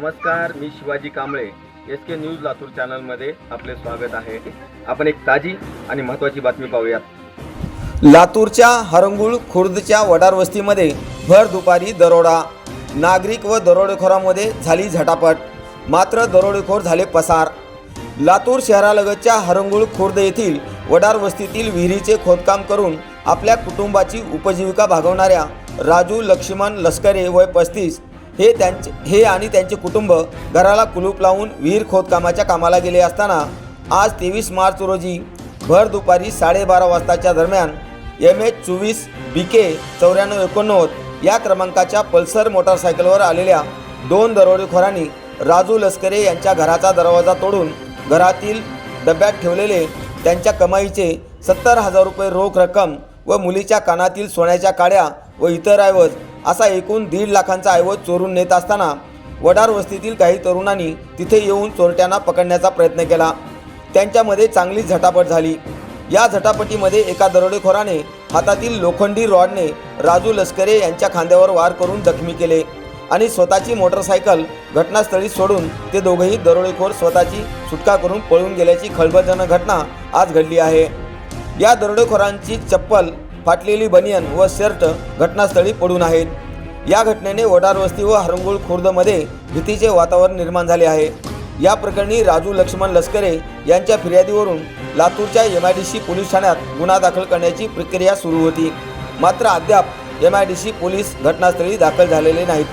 नमस्कार मी Shivaji Kamble. S K news Latur चॅनलमध्ये आपले स्वागत आहे. आपण एक ताजी आणि महत्त्वाची बातमी पाहूयात. लातूरच्या हरंगुळ खुर्दच्या वडार वस्तीमध्ये भर दुपारी दरोडा. नागरिक व दरोडेखोरामध्ये झाली झटापट. मात्र दरोडेखोर झाले पसार. लातूर शहरालगतच्या हरंगुळ खुर्द येथील वडार वस्तीतील विहिरीचे खोदकाम करून आपल्या कुटुंबाची उपजीविका भागवणाऱ्या राजू लक्ष्मण लष्करे वय पस्तीस हे त्यांचे हे आणि त्यांचे कुटुंब घराला कुलूप लावून विहीर खोदकामाच्या कामाला गेले असताना आज तेवीस मार्च रोजी भर दुपारी साडेबारा वाजताच्या दरम्यान एम एच चोवीस बी के चौऱ्याण्णव एकोणनव्वद या क्रमांकाच्या पल्सर मोटारसायकलवर आलेल्या दोन दरोडेखोरांनी राजू लष्करे यांच्या घराचा दरवाजा तोडून घरातील डब्यात ठेवलेले त्यांच्या कमाईचे सत्तर हजार रुपये रोख रक्कम व मुलीच्या कानातील सोन्याच्या काड्या व इतर ऐवज असा एकूण दीड लाखांचा ऐवज चोरून नेत असताना वडार वस्तीतील काही तरुणांनी तिथे येऊन चोरट्यांना पकडण्याचा प्रयत्न केला. त्यांच्यामध्ये चांगलीच झटापट झाली. या झटापटीमध्ये एका दरोडेखोराने हातातील लोखंडी रॉडने राजू लष्करे यांच्या खांद्यावर वार करून जखमी केले आणि स्वतःची मोटरसायकल घटनास्थळी सोडून ते दोघेही दरोडेखोर स्वतःची सुटका करून पळून गेल्याची खळबळजनक घटना आज घडली आहे. या दरोडेखोरांची चप्पल फाटलेली बनियन व शर्ट घटनास्थळी पडून आहेत. या घटनेने वडार वस्ती व हरंगुळ खुर्दमध्ये भीतीचे वातावरण निर्माण झाले आहे. या प्रकरणी राजू लक्ष्मण लष्करे यांच्या फिर्यादीवरून लातूरच्या M I D C police ठाण्यात गुन्हा दाखल करण्याची प्रक्रिया सुरू होती. मात्र अद्याप M I D C police घटनास्थळी दाखल झालेले नाहीत.